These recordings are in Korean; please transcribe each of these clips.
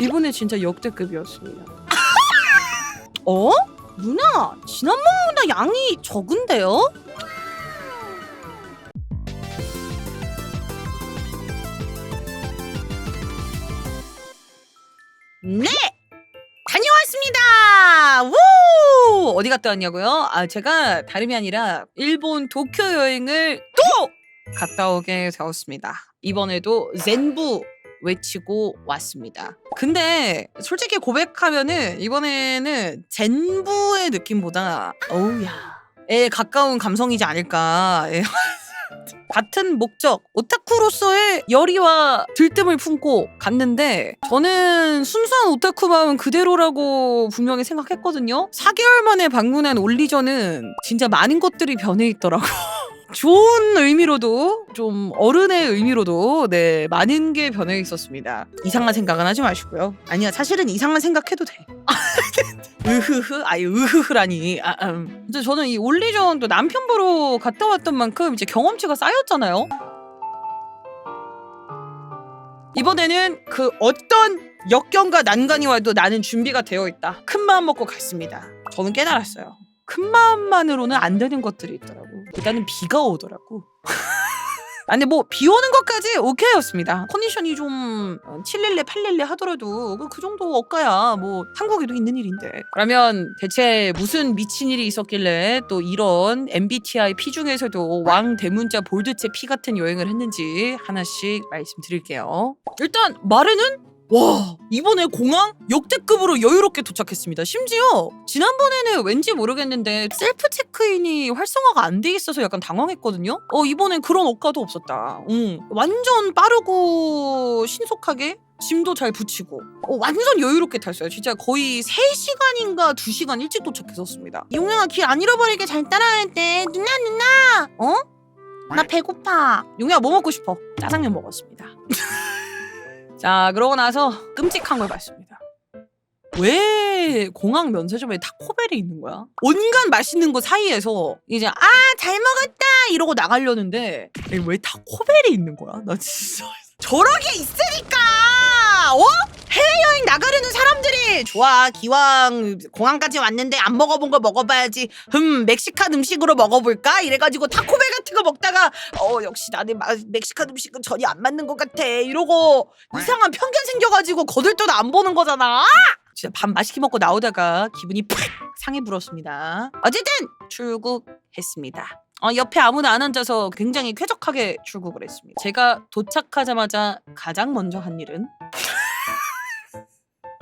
이번에 진짜 역대급이었습니다. 어? 누나 지난번보다 양이 적은데요? 네 다녀왔습니다. 우 어디 갔다 왔냐고요? 아 제가 다름이 아니라 일본 도쿄 여행을 또 갔다 오게 되었습니다. 이번에도 젠부 외치고 왔습니다. 근데 솔직히 고백하면은 이번에는 젠부의 느낌보다 어우야 에 가까운 감성이지 않을까. 예. 같은 목적 오타쿠로서의 열의와 들뜸을 품고 갔는데 저는 순수한 오타쿠 마음 그대로라고 분명히 생각했거든요. 4개월 만에 방문한 올리전은 진짜 많은 것들이 변해 있더라고. 좋은 의미로도 좀 어른의 의미로도 네 많은 게 변해 있었습니다. 이상한 생각은 하지 마시고요. 아니야 사실은 이상한 생각해도 돼. 으흐흐 아예 으흐흐라니. 아, 음. 저는 이 올리전도 남편 보러 갔다 왔던 만큼 이제 경험치가 쌓였잖아요. 이번에는 그 어떤 역경과 난관이 와도 나는 준비가 되어 있다. 큰 마음 먹고 갔습니다. 저는 깨달았어요. 큰 마음만으로는 안 되는 것들이 있더라고. 일단은 비가 오더라고. 아, 근데 뭐비 오는 것까지 오케이였습니다. 컨디션이 좀 7릴레, 8릴레 하더라도 그- 그 정도 억가야 뭐 한국에도 있는 일인데. 그러면 대체 무슨 미친 일이 있었길래 또 이런 MBTI P 중에서도 왕 대문자 볼드체 P 같은 여행을 했는지 하나씩 말씀드릴게요. 일단 말에는 와 이번에 공항 역대급으로 여유롭게 도착했습니다. 심지어 지난번에는 왠지 모르겠는데 셀프 체크인이 활성화가 안 돼 있어서 약간 당황했거든요. 어 이번엔 그런 억가도 없었다. 응 완전 빠르고 신속하게 짐도 잘 붙이고 어, 완전 여유롭게 탔어요. 진짜 거의 3시간인가 2시간 일찍 도착했었습니다. 용영아 길 안 잃어버리게 잘 따라야 돼. 누나 누나 어? 나 배고파. 용영아 뭐 먹고 싶어? 짜장면 먹었습니다. 자, 그러고 나서 끔찍한 걸 봤습니다. 왜 공항 면세점에 타코벨이 있는 거야? 온갖 맛있는 거 사이에서 이제 아 잘 먹었다 이러고 나가려는데 왜 타코벨이 있는 거야? 나 진짜 저런 게 있으니까 어? 해외여행 나가려는 사람들이 좋아. 기왕 공항까지 왔는데 안 먹어본 거 먹어봐야지. 흠 멕시칸 음식으로 먹어볼까? 이래가지고 타코벨 같은 거 먹다가 어 역시 나는 마- 멕시칸 음식은 전혀 안 맞는 것 같아. 이러고 이상한 편견 생겨가지고 거들떠도 안 보는 거잖아. 진짜 밥 맛있게 먹고 나오다가 기분이 팍 상해 불었습니다. 어쨌든 출국했습니다. 어, 옆에 아무도 안 앉아서 굉장히 쾌적하게 출국을 했습니다. 제가 도착하자마자 가장 먼저 한 일은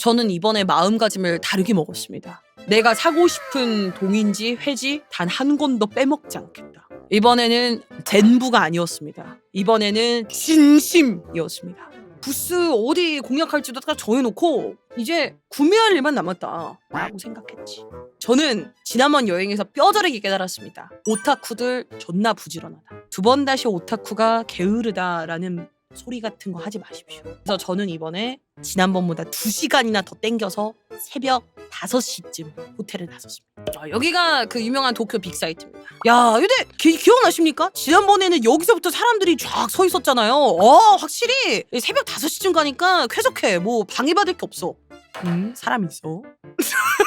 저는 이번에 마음가짐을 다르게 먹었습니다. 내가 사고 싶은 동인지 회지 단 한 권도 빼먹지 않겠다. 이번에는 젠부가 아니었습니다. 이번에는 진심이었습니다. 부스 어디 공략할지도 다 정해놓고 이제 구매할 일만 남았다 라고 생각했지. 저는 지난번 여행에서 뼈저리게 깨달았습니다. 오타쿠들 존나 부지런하다. 두 번 다시 오타쿠가 게으르다라는 소리 같은 거 하지 마십시오. 그래서 저는 이번에 지난번보다 2시간이나 더 땡겨서 새벽 5시쯤 호텔에 나섰습니다. 아, 여기가 그 유명한 도쿄 빅사이트입니다. 야, 근데 기, 기억나십니까? 지난번에는 여기서부터 사람들이 쫙 서 있었잖아요. 어, 확실히 새벽 5시쯤 가니까 쾌적해. 뭐 방해받을 게 없어. 음, 사람 있어.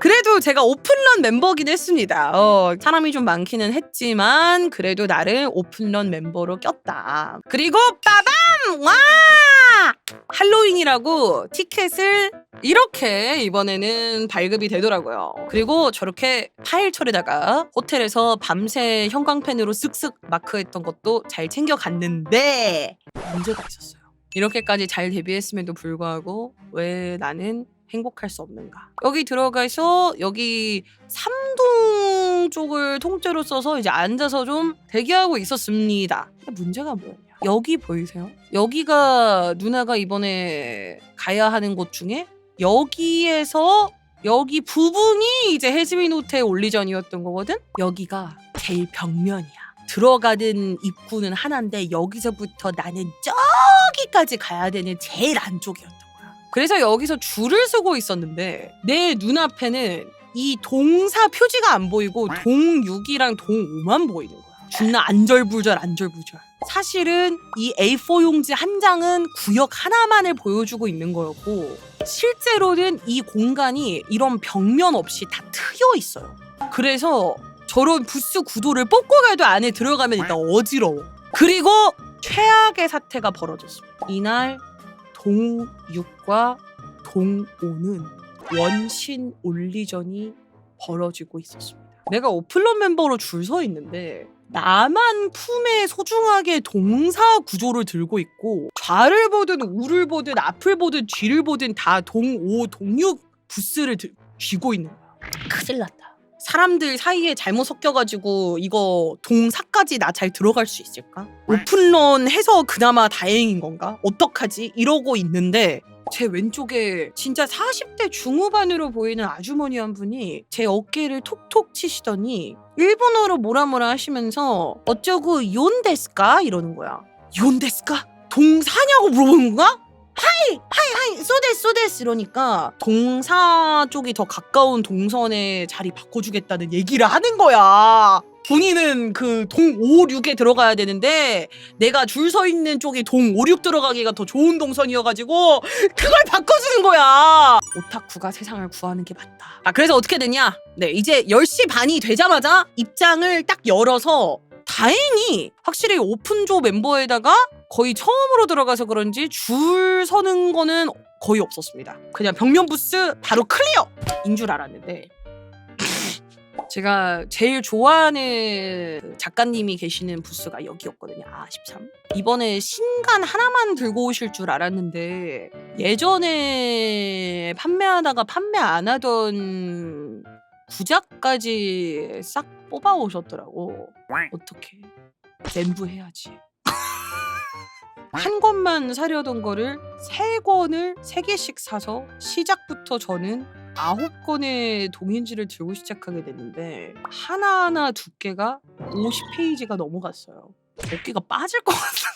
그래도 제가 오픈런 멤버긴 했습니다. 어, 사람이 좀 많기는 했지만 그래도 나를 오픈런 멤버로 꼈다. 그리고 빠밤! 와! 할로윈이라고 티켓을 이렇게 이번에는 발급이 되더라고요. 그리고 저렇게 파일철에다가 호텔에서 밤새 형광펜으로 쓱쓱 마크했던 것도 잘 챙겨갔는데 문제가 있었어요. 이렇게까지 잘 대비했음에도 불구하고 왜 나는 행복할 수 없는가? 여기 들어가서 여기 삼동 쪽을 통째로 써서 이제 앉아서 좀 대기하고 있었습니다. 문제가 뭐였냐? 여기 보이세요? 여기가 누나가 이번에 가야 하는 곳 중에 여기에서 여기 부분이 이제 해즈민 호텔 올리전이었던 거거든? 여기가 제일 벽면이야. 들어가는 입구는 하나인데 여기서부터 나는 저기까지 가야 되는 제일 안쪽이었던 거야. 그래서 여기서 줄을 서고 있었는데 내 눈앞에는 이 동사 표지가 안 보이고 동 6이랑 동 5만 보이는 거야. 존나 안절부절 안절부절. 사실은 이 A4 용지 한 장은 구역 하나만을 보여주고 있는 거였고 실제로는 이 공간이 이런 벽면 없이 다 트여 있어요. 그래서 저런 부스 구도를 뽑고 가도 안에 들어가면 일단 어지러워. 그리고 최악의 사태가 벌어졌습니다. 이날 동육과 동오는 원신 올리전이 벌어지고 있었습니다. 내가 오플런 멤버로 줄 서 있는데 나만 품에 소중하게 동사 구조를 들고 있고 좌를 보든 우를 보든 앞을 보든 뒤를 보든 다 동오 동육 부스를 들, 쥐고 있는 거야. 큰일 났다. 사람들 사이에 잘못 섞여가지고 이거 동사까지 나 잘 들어갈 수 있을까? 오픈런 해서 그나마 다행인 건가? 어떡하지? 이러고 있는데 제 왼쪽에 진짜 40대 중후반으로 보이는 아주머니 한 분이 제 어깨를 톡톡 치시더니 일본어로 뭐라 뭐라 하시면서 어쩌고 요온데스까 이러는 거야. 요온데스까? 동사냐고 물어보는 거야? 하이 하이 하이 소데스 소데스 이러니까 동사 쪽이 더 가까운 동선에 자리 바꿔주겠다는 얘기를 하는 거야. 본인은 그 동 5, 6에 들어가야 되는데 내가 줄 서 있는 쪽이 동 5, 6 들어가기가 더 좋은 동선이어가지고 그걸 바꿔주는 거야. 오타쿠가 세상을 구하는 게 맞다. 아 그래서 어떻게 됐냐? 네 이제 10시 반이 되자마자 입장을 딱 열어서 다행히 확실히 오픈조 멤버에다가 거의 처음으로 들어가서 그런지 줄 서는 거는 거의 없었습니다. 그냥 벽면 부스 바로 클리어! 인 줄 알았는데 제가 제일 좋아하는 그 작가님이 계시는 부스가 여기였거든요. 아, 13. 이번에 신간 하나만 들고 오실 줄 알았는데 예전에 판매하다가 판매 안 하던 구작까지 싹 뽑아 오셨더라고. 어떻게? 젠부 해야지. 한 권만 사려던 거를 세 권을 세 개씩 사서 시작부터 저는 아홉 권의 동인지를 들고 시작하게 됐는데 하나하나 두께가 50페이지가 넘어갔어요. 어깨가 빠질 것 같은 거야.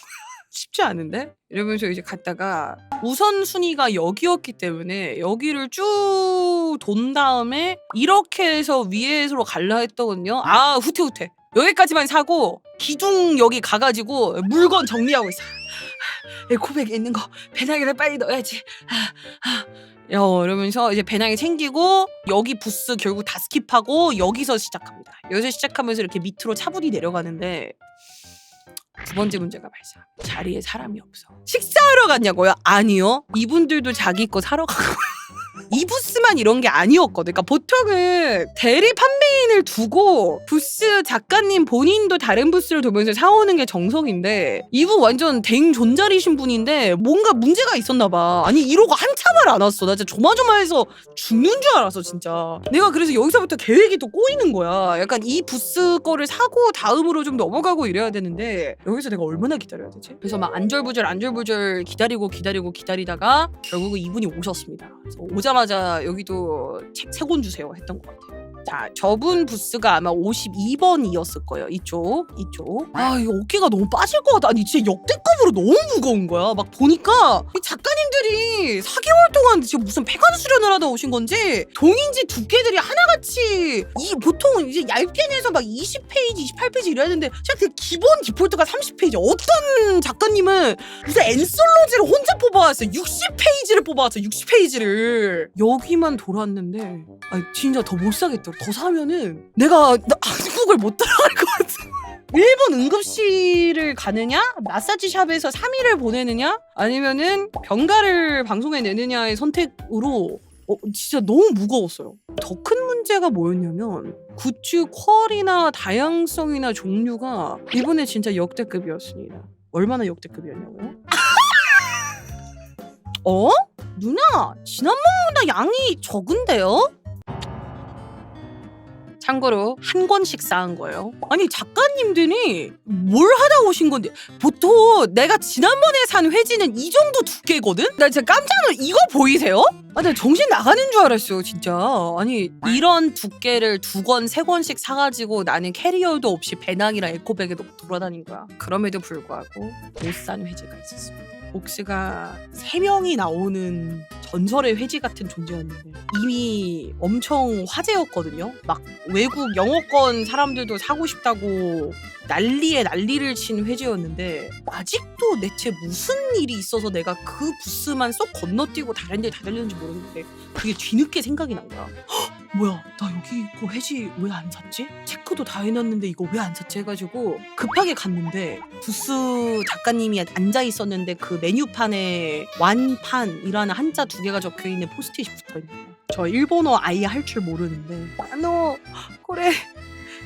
쉽지 않은데? 이러면서 이제 갔다가 우선순위가 여기였기 때문에 여기를 쭉 돈 다음에 이렇게 해서 위에서로 갈라 했더군요. 아 후퇴후퇴. 여기까지만 사고 기둥 여기 가가지고 물건 정리하고 있어. 에코백에 있는 거 배낭에다 빨리 넣어야지. 아, 아. 여 이러면서 이제 배낭에 챙기고 여기 부스 결국 다 스킵하고 여기서 시작합니다. 여기서 시작하면서 이렇게 밑으로 차분히 내려가는데 두 번째 문제가 발생. 자리에 사람이 없어. 식사하러 갔냐고요? 아니요. 이분들도 자기 거 사러 가고. 이 부스만 이런 게 아니었거든. 그러니까 보통은 대리 판매인을 두고 부스 작가님 본인도 다른 부스를 돌면서 사오는 게 정석인데 이분 완전 댕 존잘이신 분인데 뭔가 문제가 있었나 봐. 아니 이러고 한참을 안 왔어. 나 진짜 조마조마해서 죽는 줄 알았어 진짜. 내가 그래서 여기서부터 계획이 또 꼬이는 거야. 약간 이 부스 거를 사고 다음으로 좀 넘어가고 이래야 되는데 여기서 내가 얼마나 기다려야 되지? 그래서 막 안절부절 안절부절 기다리고 기다리고 기다리다가 결국 이분이 오셨습니다. 그래서 오 자마자 여기도 책 세 권 주세요 했던 것 같아요. 자, 저분 부스가 아마 52번이었을 거예요. 이쪽, 이쪽. 아, 이 어깨가 너무 빠질 것 같아. 아니, 진짜 역대급으로 너무 무거운 거야. 막 보니까 이 작가님들이 4개월 동안 지금 무슨 폐관 수련을 하다 오신 건지 동인지 두께들이 하나같이 이 보통 이제 얇게 내서 막 20페이지, 28페이지 이래야 되는데 진짜 그 기본 디폴트가 30페이지. 어떤 작가님은 무슨 엔솔로지를 혼자 뽑아왔어요. 60페이지를 뽑아왔어요. 60페이지를. 여기만 돌았는데 아 진짜 더 못 사겠더라. 더 사면은 내가 나 한국을 못 따라갈 것 같아. 일본 응급실을 가느냐? 마사지 샵에서 3일을 보내느냐? 아니면은 병가를 방송에 내느냐의 선택으로 어, 진짜 너무 무거웠어요. 더 큰 문제가 뭐였냐면 굿즈 퀄이나 다양성이나 종류가 이번에 진짜 역대급이었습니다. 얼마나 역대급이었냐고요? 어? 누나, 지난번보다 양이 적은데요? 참고로 한 권씩 쌓은 거예요. 아니 작가님들이 뭘 하다 오신 건데 보통 내가 지난번에 산 회지는 이 정도 두께거든? 나 진짜 깜짝 놀 이거 보이세요? 아, 나 정신 나가는 줄 알았어요, 진짜. 아니, 이런 두께를 두 권, 세 권씩 사가지고 나는 캐리어도 없이 배낭이랑 에코백에 넣고 돌아다닌 거야. 그럼에도 불구하고 못 산 회지가 있었습니다. 복스가 세 명이 나오는 전설의 회지 같은 존재였는데 이미 엄청 화제였거든요. 막 외국 영어권 사람들도 사고 싶다고 난리에 난리를 친 회지였는데 아직도 대체 무슨 일이 있어서 내가 그 부스만 쏙 건너뛰고 다른 데 다녔는지 모르는데 그게 뒤늦게 생각이 난 거야. 헉, 뭐야 나 여기 그 회지 왜 안 샀지? 체크도 다 해놨는데 이거 왜 안 샀지 해가지고 급하게 갔는데 부스 작가님이 앉아 있었는데 그 메뉴판에 완판이라는 한자 두 개가 적혀 있는 포스트잇이 붙어 있는 거야. 저 일본어 아예 할 줄 모르는데 아노 그래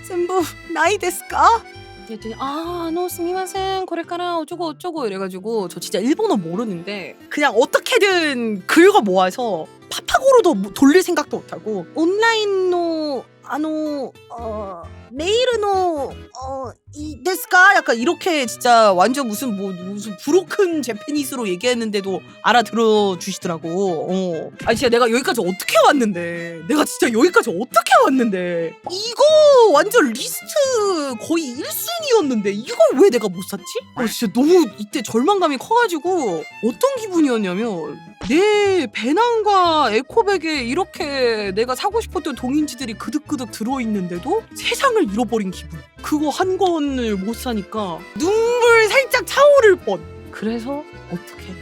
전부 나이 데스까? 그랬더니 아, 노 스미마센 고래까라 어쩌고 어쩌고 이래가지고 저 진짜 일본어 모르는데 그냥 어떻게든 긁어 모아서 파파고로도 뭐- 돌릴 생각도 못하고 온라인노 아노 어 메일노 어이 데스까 약간 이렇게 진짜 완전 무슨 뭐 무슨 브로큰 제페니스로 얘기했는데도 알아들어 주시더라고. 어. 아니 진짜 내가 여기까지 어떻게 왔는데 내가 진짜 여기까지 어떻게 왔는데 이거 완전 리스트 거의 1순위였는데 이걸 왜 내가 못 샀지? 아 진짜 너무 이때 절망감이 커가지고 어떤 기분이었냐면 내 배낭과 에코백에 이렇게 내가 사고 싶었던 동인지들이 그득그득 들어있는데도 세상을 잃어버린 기분. 그거 한 권을 못 사니까 눈물 살짝 차오를 뻔. 그래서 어떻게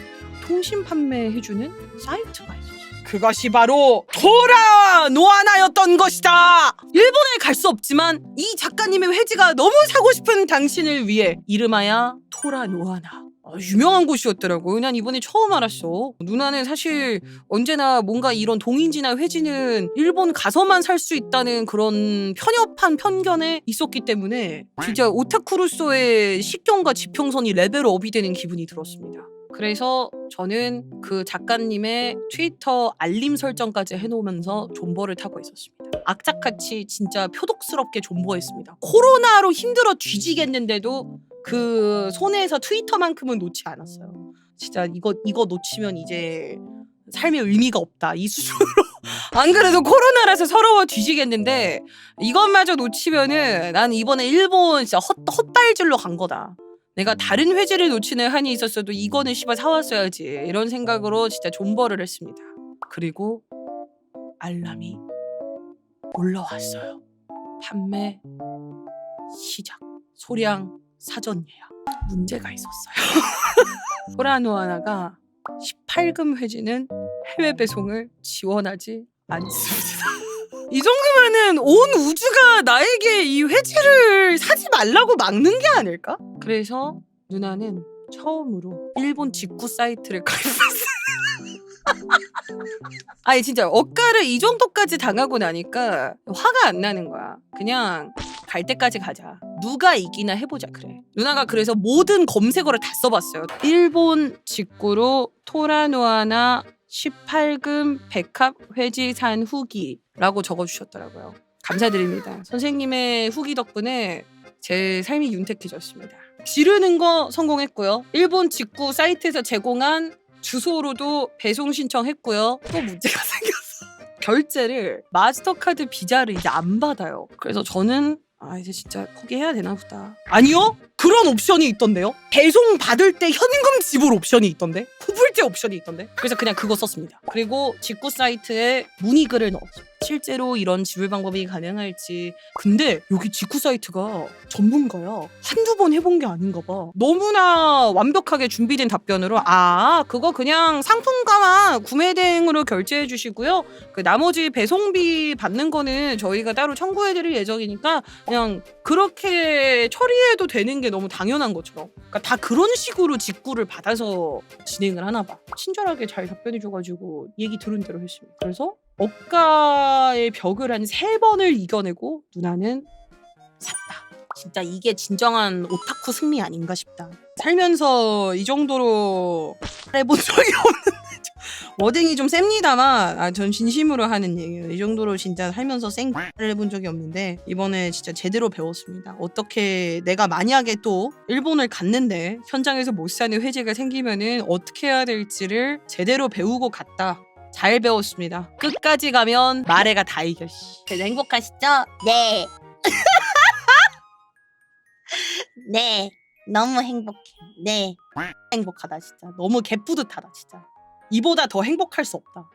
통신 판매해주는 사이트가 있었어. 그것이 바로 토라 노아나였던 것이다. 일본에 갈 수 없지만 이 작가님의 회지가 너무 사고 싶은 당신을 위해 이름하여 토라 노아나. 아, 유명한 곳이었더라고요. 난 이번에 처음 알았어. 누나는 사실 언제나 뭔가 이런 동인지나 회지는 일본 가서만 살 수 있다는 그런 편협한 편견에 있었기 때문에 진짜 오타쿠로서의 식견과 지평선이 레벨업이 되는 기분이 들었습니다. 그래서 저는 그 작가님의 트위터 알림 설정까지 해놓으면서 존버를 타고 있었습니다. 악착같이 진짜 표독스럽게 존버했습니다. 코로나로 힘들어 뒤지겠는데도 그 손에서 트위터만큼은 놓지 않았어요. 진짜 이거 이거 놓치면 이제 삶의 의미가 없다 이 수준으로 안 그래도 코로나라서 서러워 뒤지겠는데 이것마저 놓치면은 난 이번에 일본 진짜 헛, 헛발질로 간 거다. 내가 다른 회지를 놓치는 한이 있었어도 이거는 씨발 사왔어야지 이런 생각으로 진짜 존버를 했습니다. 그리고 알람이 올라왔어요. 판매 시작. 소량 사전 예약. 문제가 있었어요. 호라노아나가 18금 회지는 해외 배송을 지원하지 않습니다. 이 정도면은 온 우주가 나에게 이 회지를 사지 말라고 막는 게 아닐까? 그래서 누나는 처음으로 일본 직구 사이트를 가입했어요. 아니 진짜 억가를 이 정도까지 당하고 나니까 화가 안 나는 거야. 그냥 갈 때까지 가자. 누가 이기나 해보자 그래. 누나가 그래서 모든 검색어를 다 써봤어요. 일본 직구로 토라노아나 18금 백합 회지산 후기라고 적어주셨더라고요. 감사드립니다. 선생님의 후기 덕분에 제 삶이 윤택해졌습니다. 지르는 거 성공했고요. 일본 직구 사이트에서 제공한 주소로도 배송 신청했고요. 또 문제가 생겼어. 결제를 마스터카드 비자를 이제 안 받아요. 그래서 저는 아 이제 진짜 포기해야 되나 보다. 아니요? 그런 옵션이 있던데요? 배송 받을 때 현금 지불 옵션이 있던데? 후불제 옵션이 있던데? 그래서 그냥 그거 썼습니다. 그리고 직구 사이트에 문의글을 넣었어요. 실제로 이런 지불 방법이 가능할지. 근데 여기 직구 사이트가 전문가야. 한두 번 해본 게 아닌가 봐. 너무나 완벽하게 준비된 답변으로 아 그거 그냥 상품가만 구매 대행으로 결제해 주시고요. 그 나머지 배송비 받는 거는 저희가 따로 청구해 드릴 예정이니까 그냥 그렇게 처리해도 되는 게 너무 당연한 것처럼. 그러니까 다 그런 식으로 직구를 받아서 진행을 하나 봐. 친절하게 잘 답변해 줘가지고 얘기 들은 대로 했습니다. 그래서 억가의 벽을 한 세 번을 이겨내고 누나는 샀다. 진짜 이게 진정한 오타쿠 승리 아닌가 싶다. 살면서 이 정도로 해본 적이 없는데 워딩이 좀 셉니다만 아, 전 진심으로 하는 얘기예요. 이 정도로 진짜 살면서 생를 해본 적이 없는데 이번에 진짜 제대로 배웠습니다. 어떻게 내가 만약에 또 일본을 갔는데 현장에서 못 사는 회제가 생기면은 어떻게 해야 될지를 제대로 배우고 갔다. 잘 배웠습니다. 끝까지 가면 마레가 다 이겨. 씨. 그래도 행복하시죠? 네. 네. 너무 행복해. 네. 행복하다 진짜. 너무 개뿌듯하다 진짜. 이보다 더 행복할 수 없다.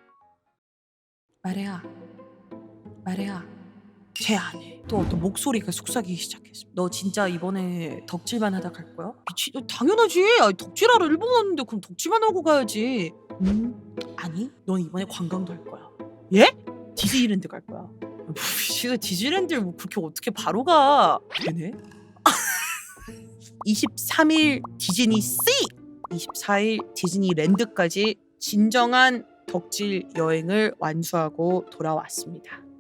마레야, 마레야, 제 안에 또 어떤 목소리가 속삭이기 시작했어. 너 진짜 이번에 덕질만 하다 갈 거야? 미치, 당연하지. 아니, 덕질하러 일본 왔는데 그럼 덕질만 하고 가야지. 음, 아니, 넌 이번에 관광도 할 거야. 예? 디즈니랜드 갈 거야. 뭐, 씨가 디즈니랜드를 뭐 그렇게 어떻게 바로 가? 되네. 23일 디즈니 씨, 24일 디즈니랜드까지 진정한 덕질 여행을 완수하고 돌아왔습니다.